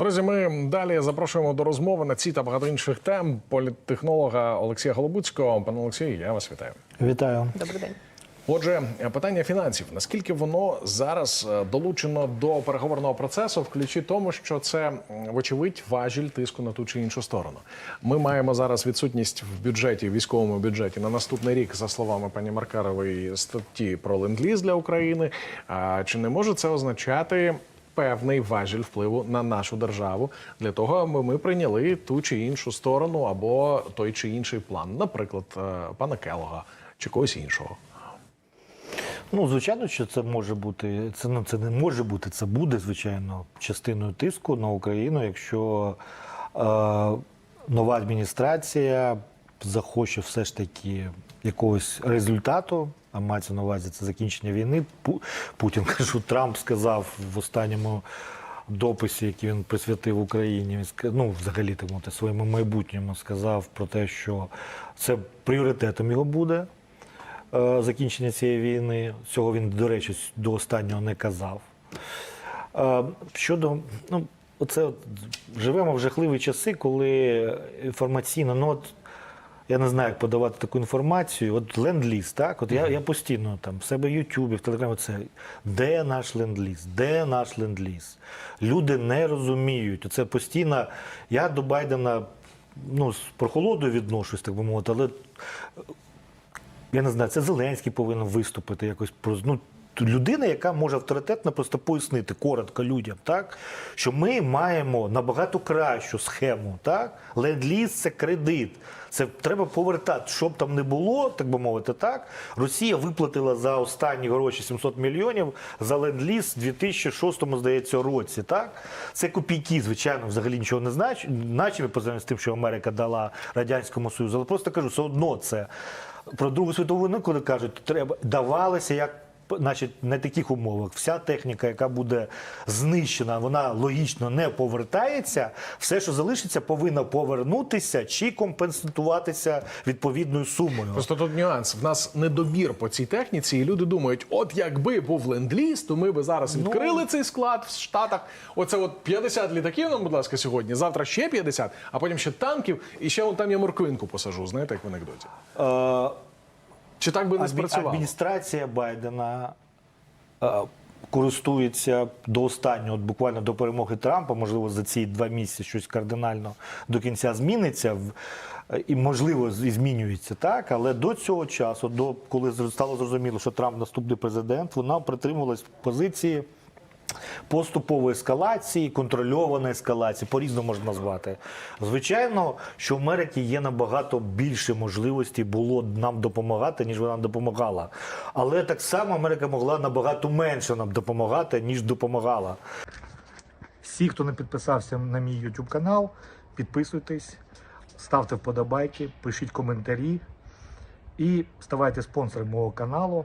Друзі, ми далі запрошуємо до розмови на ці та багато інших тем політтехнолога Олексія Голобуцького. Пане Олексію, я вас вітаю. Вітаю. Добрий день. Отже, питання фінансів. Наскільки воно зараз е, долучено до переговорного процесу, в ключі тому, що це вочевидь важіль тиску на ту чи іншу сторону. Ми маємо зараз відсутність в бюджеті, військовому бюджеті на наступний рік, за словами пані Маркарової, статті про ленд-ліз для України. А чи не може це означати? Певний важіль впливу на нашу державу для того, аби ми прийняли ту чи іншу сторону або той чи інший план, наприклад, е, пана Келога чи когось іншого. Ну, звичайно, що це може бути. Це ну це не може бути. Це буде звичайно частиною тиску на Україну, якщо е, нова адміністрація захоче все ж таки якогось результату. А мається на увазі це закінчення війни. Путін кажу, Трамп сказав в останньому дописі, який він присвятив Україні. Ну, взагалі так мовити, своєму майбутньому сказав про те, що це пріоритетом його буде е, закінчення цієї війни. Цього він, до речі, до останнього не казав. Е, Щодо, ну, оце от, живемо в жахливі часи, коли інформаційно, ну от я не знаю, як подавати таку інформацію. От ленд-ліз, так? От я, я постійно там в себе в Ютубі, в Телеграмі, це де наш ленд-ліз? Де наш ленд-ліз? Люди не розуміють. Це постійно. Я до Байдена ну, з прохолодою відношусь, так би мовити, але я не знаю, це Зеленський повинен виступити якось про ну, людина, яка може авторитетно просто пояснити коротко людям, так що ми маємо набагато кращу схему. Так, ленд-ліз – це кредит. Це треба повертати, щоб там не було, так би мовити, так. Росія виплатила за останні гроші 700 мільйонів за ленд-ліз в 2006, здається, році. Так, це копійки, звичайно, взагалі нічого не значить. Наче позамість з тим, що Америка дала радянському союзу, але просто кажу, все одно це про Другу світову війну, коли кажуть, треба давалося як. Значить, на таких умовах вся техніка, яка буде знищена, вона логічно не повертається. Все, що залишиться, повинно повернутися чи компенсуватися відповідною сумою. Просто тут нюанс. В нас недобір по цій техніці, і люди думають, от якби був ленд-ліз, то ми би зараз Ну. відкрили цей склад в Штатах. Оце от 50 літаків нам, будь ласка, сьогодні. Завтра ще 50, а потім ще танків, і ще вон там я морквинку посажу. Знаєте, як в анекдоті. Е, Чи так би не спрацювало? Адміністрація Байдена е, користується до останнього, от буквально до перемоги Трампа, можливо, за ці два місяці щось кардинально до кінця зміниться. І можливо і змінюється так, але до цього часу, до коли стало зрозуміло, що Трамп наступний президент, вона притримувалась позиції поступової ескалації, контрольованої ескалації, по-різному можна назвати. Звичайно, що в Америки є набагато більше можливостей було нам допомагати, ніж вона допомагала. Але так само Америка могла набагато менше нам допомагати, ніж допомагала. Всі, хто не підписався на мій YouTube канал, підписуйтесь, ставте вподобайки, пишіть коментарі і ставайте спонсором мого каналу.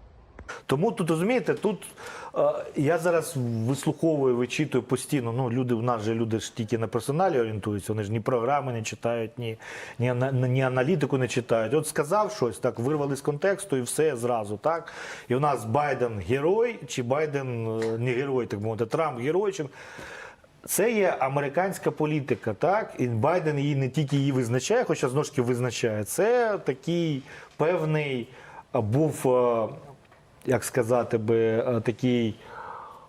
Тому тут розумієте, тут е, я зараз вислуховую, вичитую постійно. Ну, люди в нас же люди ж тільки на персоналі орієнтуються, вони ж ні програми не читають, ні, ні, ні аналітику не читають. От сказав щось, так вирвали з контексту і все зразу. так. І у нас Байден герой, чи Байден е, не герой, так мовити, Трамп герой. Це є американська політика, так? І Байден її не тільки її визначає, хоча знову ж таки визначає. Це такий певний був, е, як сказати би, е, такий,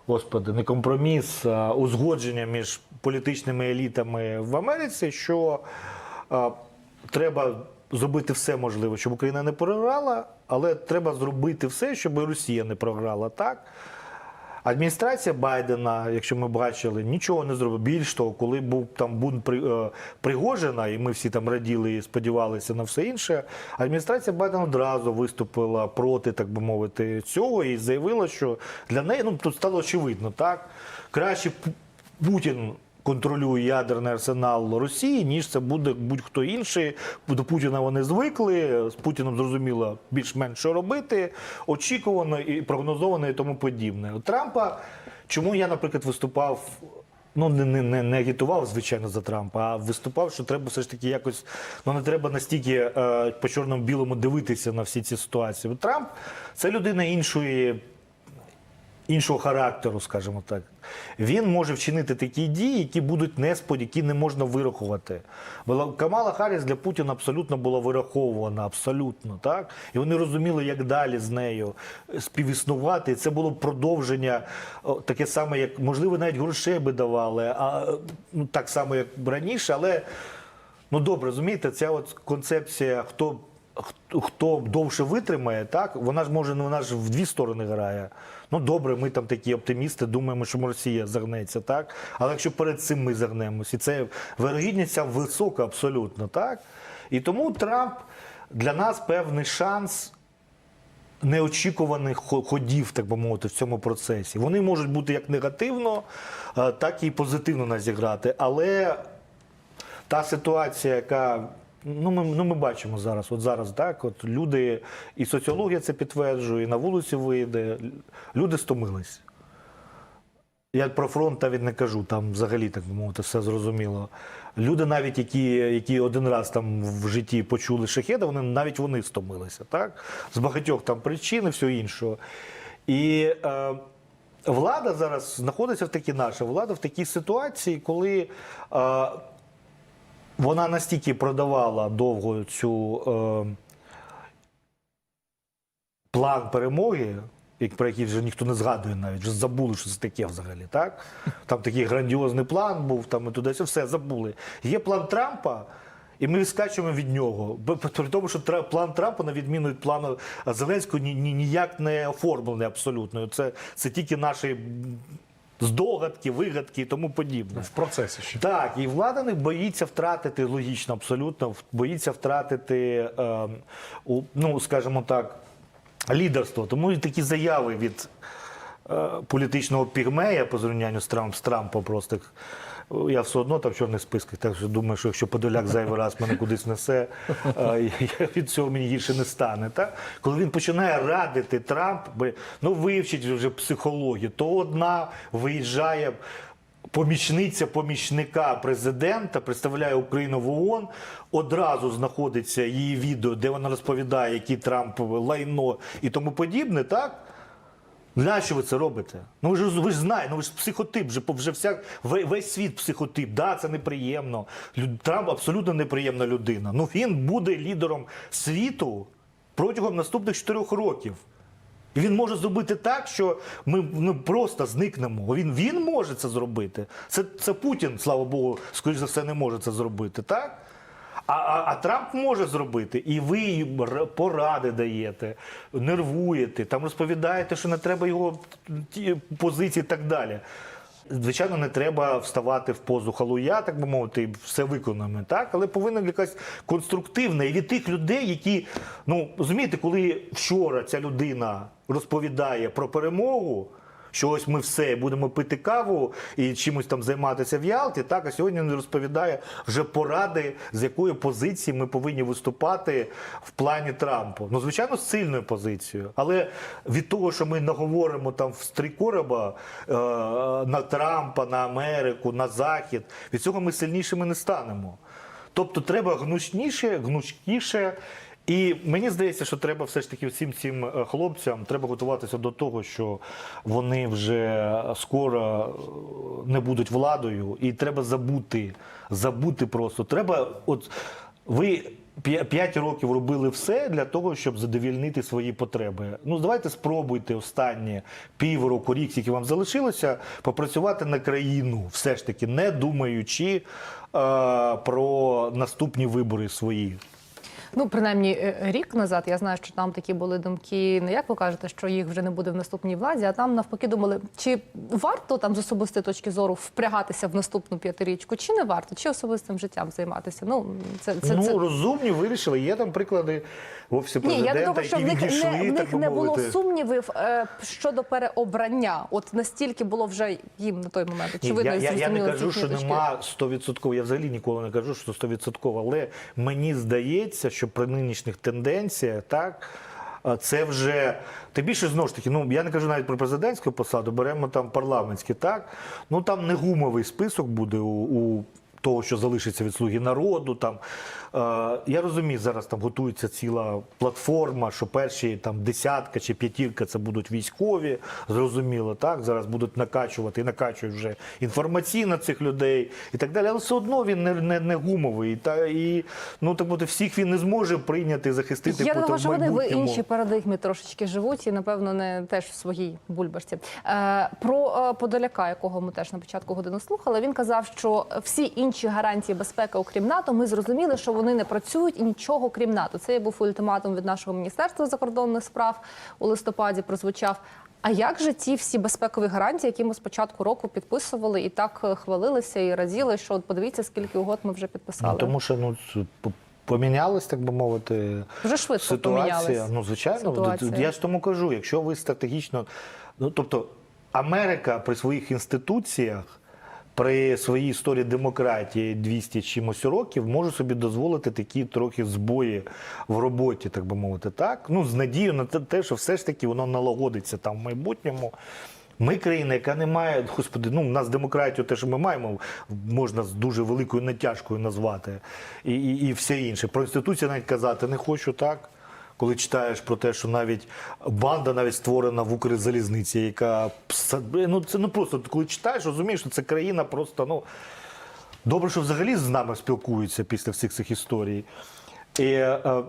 господи, не компроміс, а узгодження між політичними елітами в Америці, що а, треба зробити все можливе, щоб Україна не програла, але треба зробити все, щоб Росія не програла, так? Адміністрація Байдена, якщо ми бачили, нічого не зробила. Більш того, коли був там бунт е, Пригожина, і ми всі там раділи і сподівалися на все інше. Адміністрація Байдена одразу виступила проти, так би мовити, цього і заявила, що для неї ну тут стало очевидно, так краще Путін контролює ядерний арсенал Росії, ніж це буде будь-хто інший. До Путіна вони звикли. З Путіном зрозуміло більш-менш що робити, очікувано і прогнозовано і тому подібне. У Трампа, чому я, наприклад, виступав. Ну, не, не, не, не агітував, звичайно, за Трампа, а виступав, що треба все ж таки якось. Ну не треба настільки е, по чорному білому дивитися на всі ці ситуації. Бо Трамп це людина іншої іншого характеру, скажімо так. Він може вчинити такі дії, які будуть несподівані, які не можна вирахувати. Була- Камала Харріс для Путіна абсолютно була вираховувана, абсолютно так. І вони розуміли, як далі з нею співіснувати. І це було продовження таке саме, як можливо, навіть грошей би давали, а ну так само, як раніше, але. Ну добре, розумієте, ця от концепція, хто, хто, довше витримає, так вона ж може ну, вона ж в дві сторони грає. Ну добре, ми там такі оптимісти, думаємо, що Росія загнеться, так. Але якщо перед цим ми загнемось, і це вирогідність висока абсолютно, так. І тому Трамп для нас певний шанс неочікуваних ходів, так би мовити, в цьому процесі. Вони можуть бути як негативно, е, так і позитивно нас зіграти. Але та ситуація, яка ну ми, ну ми бачимо зараз, от зараз так, от люди, і соціологія це підтверджує, і на вулиці вийде, люди стомились. Я про фронт навіть не кажу, там взагалі так би мовити, все зрозуміло. Люди, навіть які, які один раз там в житті почули шахеда, вони навіть вони стомилися, так? З багатьох там причин і всього іншого. І е, влада зараз знаходиться в такій наша влада в такій ситуації, коли е, вона настільки продавала довго цю е, план перемоги, як- про який вже ніхто не згадує навіть, вже забули, що це таке взагалі. Так? Там такий грандіозний план був, там і туди, все забули. Є план Трампа. І ми відскачуємо від нього. При тому, що план Трампа, на відміну від плану Зеленського, ні, ні, ніяк не оформлений абсолютно. Це, це тільки наші здогадки, вигадки і тому подібне. В процесі ще. Так, і влада не боїться втратити логічно, абсолютно боїться втратити, е, ну скажімо так, лідерство. Тому і такі заяви від політичного пігмея по зрівнянню з, Трамп, з Трампом просто. Я все одно там в чорних списках, так що думаю, що якщо Подоляк зайвий раз мене кудись несе, е, від цього мені гірше не стане. Так? Коли він починає радити Трамп, ну вивчить вже психологію, то одна виїжджає помічниця помічника президента представляє Україну в ООН. Одразу знаходиться її відео, де вона розповідає, який Трамп лайно і тому подібне, так? Нащо ви це робите? Ну ви ж ви ж знаєте, ну ви ж психотип, вже, вже вся, ве- весь світ психотип. Да, це неприємно. Лю- Трамп абсолютно неприємна людина. Ну він буде лідером світу протягом наступних чотирьох років. І він може зробити так, що ми ну, просто зникнемо. Він, він може це зробити. Це, це Путін, слава Богу, скоріш за все, не може це зробити, так? А, а, а Трамп може зробити, і ви поради даєте, нервуєте, там розповідаєте, що не треба його ті позиції і так далі. Звичайно, не треба вставати в позу халуя, так би мовити, все виконуємо, так? Але повинна якась конструктивна і від тих людей, які, ну розумієте, коли вчора ця людина розповідає про перемогу. Що ось ми все будемо пити каву і чимось там займатися в Ялті. Так, а сьогодні він розповідає вже поради, з якої позиції ми повинні виступати в плані Трампу. Ну, звичайно, з сильною позицією. Але від того, що ми наговоримо там в три короба е, на Трампа, на Америку, на Захід, від цього ми сильнішими не станемо. Тобто треба гнучніше, гнучкіше. І мені здається, що треба все ж таки всім цим е, хлопцям треба готуватися до того, що вони вже скоро е, не будуть владою, і треба забути, забути просто. Треба, от ви. п'я- П'ять років робили все для того, щоб задовільнити свої потреби. Ну, давайте спробуйте останні півроку, рік, які вам залишилося, попрацювати на країну, все ж таки, не думаючи е, про наступні вибори свої. Ну, принаймні, е, рік назад я знаю, що там такі були думки, не як ви кажете, що їх вже не буде в наступній владі, а там навпаки думали, чи варто там з особистої точки зору впрягатися в наступну п'ятирічку, чи не варто, чи особистим життям займатися. Ну це це, ну це... розумні вирішили. Є там приклади в офісі Ні, я президента, до того, що в них не, в них не було сумнівів е, щодо переобрання. От настільки було вже їм на той момент. Ні, Очевидно, я, я, я не кажу, що нема 100%, я взагалі ніколи не кажу, що 100%, але мені здається, що при нинішніх тенденціях, так, це вже, тим більше, знову ж таки, ну, я не кажу навіть про президентську посаду, беремо там парламентські, так, ну там не гумовий список буде у, у того, що залишиться від слуги народу. Там. Е, я розумію, зараз там готується ціла платформа, що перші там десятка чи п'ятірка це будуть військові. Зрозуміло, так зараз будуть накачувати і накачують вже інформаційно цих людей і так далі. Але все одно він не, не, не гумовий. Та і ну так бути, всіх він не зможе прийняти, захистити Я думаю, що вони в іншій парадигмі трошечки живуть і, напевно, не теж в своїй бульбашці. Е, про е, Подоляка, якого ми теж на початку години слухали, він казав, що всі інші гарантії безпеки, окрім НАТО, ми зрозуміли, що вони не працюють і нічого крім НАТО. Це був ультиматум від нашого міністерства закордонних справ у листопаді. Прозвучав. А як же ті всі безпекові гарантії, які ми з початку року підписували і так е, хвалилися і раділи, що от подивіться, скільки угод ми вже підписали. Ну, тому що ну, помінялась, так би мовити, Вже швидко ситуація. помінялась Ну, звичайно, ситуація. я ж тому кажу, якщо ви стратегічно. Ну, тобто, Америка при своїх інституціях, при своїй історії демократії 200 чимось років може собі дозволити такі трохи збої в роботі, так би мовити, так? Ну, з надією на те- що все ж таки воно налагодиться там в майбутньому. Ми країна, яка не має, господи, ну в нас демократію, те, що ми маємо, можна з дуже великою натяжкою назвати, і, і, і все інше. Про інституцію навіть казати не хочу так. Коли читаєш про те, що навіть банда навіть створена в Укрзалізниці, яка ну це ну просто коли читаєш, розумієш, що це країна просто ну добре, що взагалі з нами спілкуються після всіх цих історій. І, е,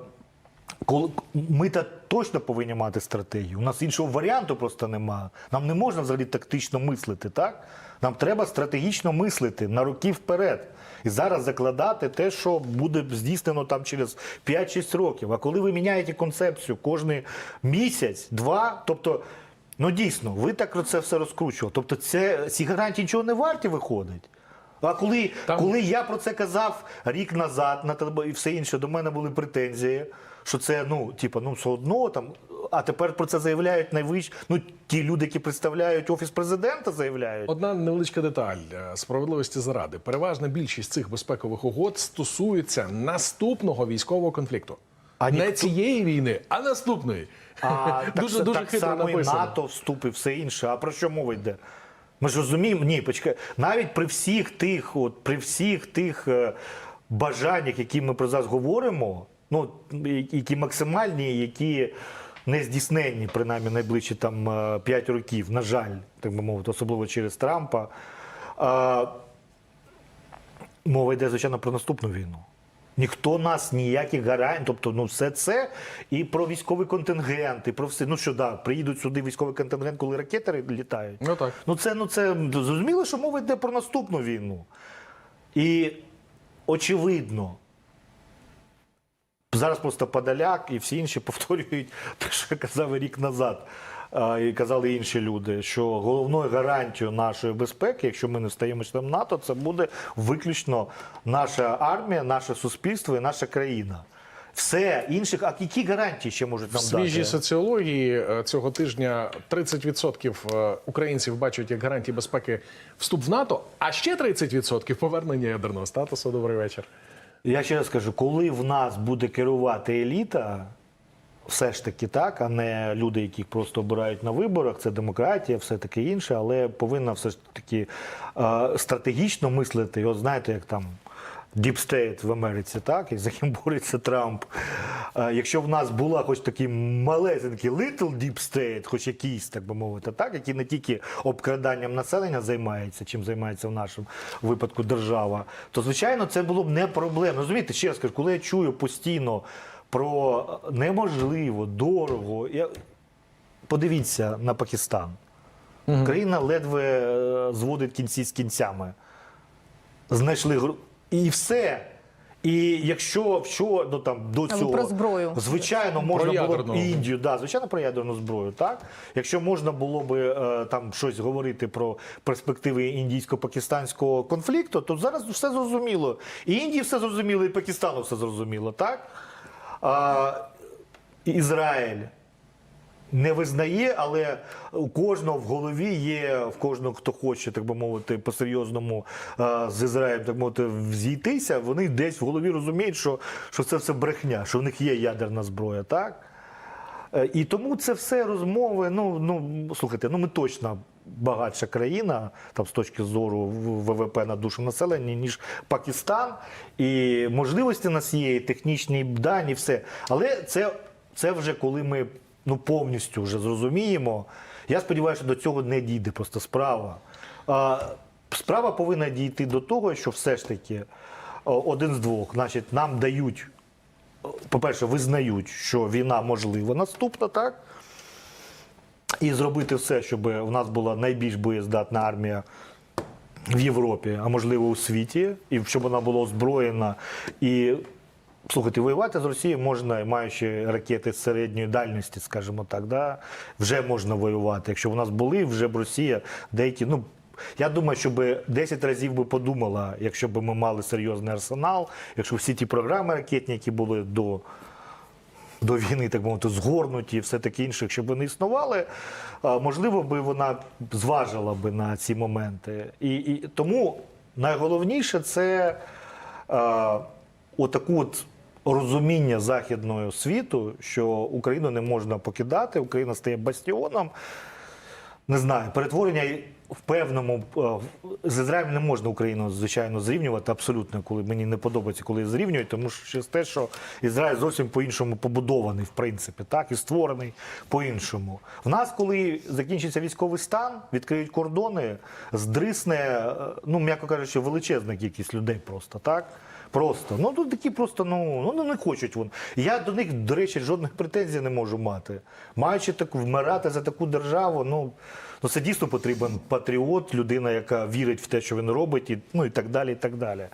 ми та точно повинні мати стратегію. У нас іншого варіанту просто немає. Нам не можна взагалі тактично мислити, так? Нам треба стратегічно мислити на роки вперед. І зараз закладати те, що буде здійснено там через 5-6 років. А коли ви міняєте концепцію кожний місяць, два, тобто, ну дійсно, ви так це все розкручували. Тобто, це ці гарантії нічого не варті виходить. А коли, Там- коли я про це казав рік назад на і все інше, до мене були претензії, що це ну, типу, ну все одно там. А тепер про це заявляють найвищі. Ну ті люди, які представляють офіс президента, заявляють. Одна невеличка деталь е, справедливості заради. Переважна більшість цих безпекових угод стосується наступного військового конфлікту. А не ніхто- цієї війни, а наступної. А дуже так, дуже так само написано. і НАТО вступ і все інше. А про що мова йде? Ми ж розуміємо, ні, почекай, навіть при всіх тих, от при всіх тих е, бажаннях, які ми про зараз говоримо, ну які максимальні, які не здійсненні, принаймні найближчі там 5 років, на жаль, так би мовити, особливо через Трампа. е, Мова йде, звичайно, про наступну війну. Ніхто нас ніяких гарантій, тобто ну все це і про військовий контингент, і про все. Ну що да, приїдуть сюди військовий контингент, коли ракети літають. Ну так. Ну це ну це зрозуміло, що мова йде про наступну війну. І очевидно, зараз просто Подоляк і всі інші повторюють те, що казав рік назад. І казали інші люди, що головною гарантією нашої безпеки, якщо ми не стаємо членом НАТО, це буде виключно наша армія, наше суспільство і наша країна. Все інших, а які гарантії ще можуть В нам свіжій дати? соціології е, цього тижня 30% е, українців бачать як гарантії безпеки вступ в НАТО, а ще 30% повернення ядерного статусу. Добрий вечір. Я ще раз кажу, коли в нас буде керувати еліта, все ж таки так, а не люди, яких просто обирають на виборах, це демократія, все таке інше, але повинна все ж таки е, стратегічно мислити. І От знаєте, як там. State в Америці, так, і за ким бореться Трамп. Якщо в нас була хоч такий малесенький little Deep State, хоч якийсь, так би мовити, так, який не тільки обкраданням населення займається, чим займається в нашому випадку держава, то звичайно це було б не проблема. Розумієте, ще раз кажу, коли я чую постійно про неможливо, дорого, я... подивіться на Пакистан. Країна ледве е, зводить кінці з кінцями знайшли гру. І все. І якщо що, ну там до цього про зброю. звичайно можна було б Індію, да, звичайно, про ядерну зброю. Так, якщо можна було би е, там щось говорити про перспективи індійсько-пакистанського конфлікту, то зараз все зрозуміло. І Індії все зрозуміло, і Пакистану все зрозуміло, так? А, Ізраїль не визнає, але у кожного в голові є, в кожного, хто хоче, так би мовити, по-серйозному е, з Ізраїлем, так мовити, зійтися, вони десь в голові розуміють, що, що це все брехня, що в них є ядерна зброя, так? Е, І тому це все розмови. Ну, ну слухайте, ну ми точно багатша країна, там з точки зору ВВП на душу населення, ніж Пакистан. І можливості нас є, і технічні дані, все. Але це, це вже коли ми ну, повністю вже зрозуміємо. Я сподіваюся, що до цього не дійде просто справа. Справа повинна дійти до того, що все ж таки один з двох, значить, нам дають по-перше, визнають, що війна можлива наступна, так? І зробити все, щоб у нас була найбільш боєздатна армія в Європі, а можливо у світі, і щоб вона була озброєна. І слухайте, воювати з Росією можна, маючи ракети середньої дальності, скажімо так, да? вже можна воювати. Якщо в нас були, вже б Росія деякі. ну, я думаю, що би 10 разів би подумала, якщо б ми мали серйозний арсенал, якщо всі ті програми ракетні, які були до до війни, так мовити, згорнуті і все таке інше, якщо б вони існували, можливо, би вона зважила би на ці моменти. І, і тому найголовніше це а, отаку от розуміння західного світу, що Україну не можна покидати, Україна стає бастіоном. Не знаю, перетворення в певному е, з Ізраїлем не можна Україну, звичайно, зрівнювати абсолютно, коли мені не подобається, коли зрівнюють, тому що через те, що Ізраїль зовсім по-іншому побудований, в принципі, так і створений по-іншому. В нас, коли закінчиться військовий стан, відкриють кордони, здрисне, е, ну м'яко кажучи, величезна кількість людей просто так. Просто ну тут такі просто ну, ну не хочуть вони. Я до них, до речі, жодних претензій не можу мати. Маючи таку вмирати за таку державу, ну, ну це дійсно потрібен патріот, людина, яка вірить в те, що він робить, і, ну і так далі. і так далі.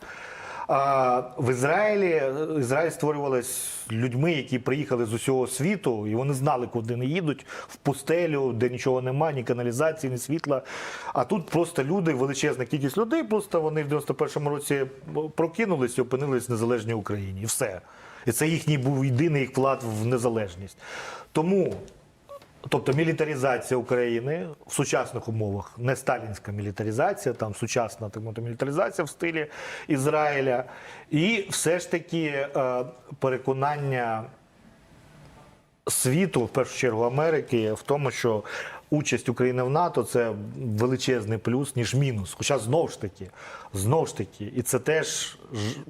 В Ізраїлі Ізраїль створювалась людьми, які приїхали з усього світу, і вони знали, куди не їдуть, в пустелю, де нічого немає, ні каналізації, ні світла. А тут просто люди, величезна кількість людей, просто вони в 91-му році прокинулись і опинились в незалежній Україні. І все. І це їхній був єдиний вклад в незалежність. Тому Тобто мілітаризація України в сучасних умовах, не сталінська мілітаризація, там сучасна так мовити, мілітаризація в стилі Ізраїля, і все ж таки е, переконання світу, в першу чергу Америки, в тому, що участь України в НАТО це величезний плюс, ніж мінус. Хоча знову ж таки, знову ж таки, і це теж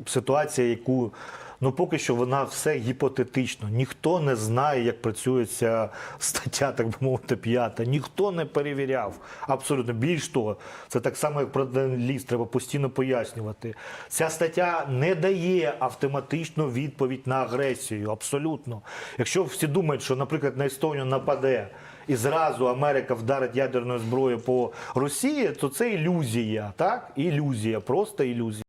ситуація, яку ну поки що вона все гіпотетично. Ніхто не знає, як працює ця стаття, так би мовити, п'ята. Ніхто не перевіряв. Абсолютно більш того, це так само, як про ліс, треба постійно пояснювати. Ця стаття не дає автоматичну відповідь на агресію. Абсолютно. Якщо всі думають, що, наприклад, на Естонію нападе. І зразу Америка вдарить ядерною зброєю по Росії, то це ілюзія, так? Ілюзія, просто ілюзія.